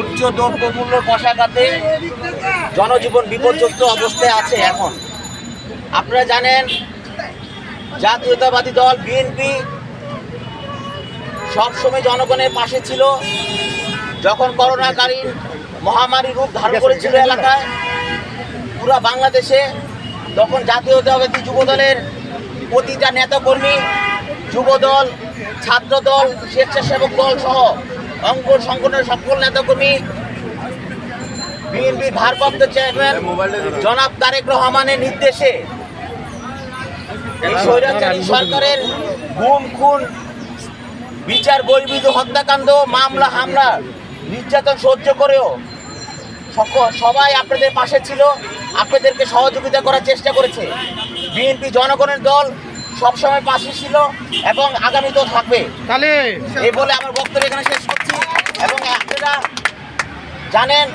উচ্চ দ্রব্যমূল্যের কষাঘাতে জনজীবন বিপর্যস্ত অবস্থায় আছে এখন। আপনারা জানেন জাতীয়তাবাদী দল বিএনপি সবসময় জনগণের পাশে ছিল। যখন করোনাকালীন মহামারী রূপ ধারণ করেছিল এলাকায় পুরা বাংলাদেশে তখন জাতীয়তাবাদী যুবদলের প্রতিটা নেতাকর্মী যুবদল ছাত্রদল স্বেচ্ছাসেবক দল সহ অঙ্গ সংগঠনের সকল নেতাকর্মী, বিএনপির ভারপ্রাপ্ত চেয়ারম্যান, জনাব তারেক রহমানের নির্দেশে সরকারের গুম, খুন, বিচার বহির্ভূত হত্যাকাণ্ড, মামলা, হামলা, নির্যাতন সহ্য করেও সবাই আপনাদের পাশে ছিল, আপনাদেরকে সহযোগিতা করার চেষ্টা করেছে। বিএনপি জনগণের দল সবসময় পাশে ছিল এবং আগামীতেও থাকবে। তাহলে এই বলে আমার বক্তব্য এখানে শেষ করছি। এবং আপনারা জানেন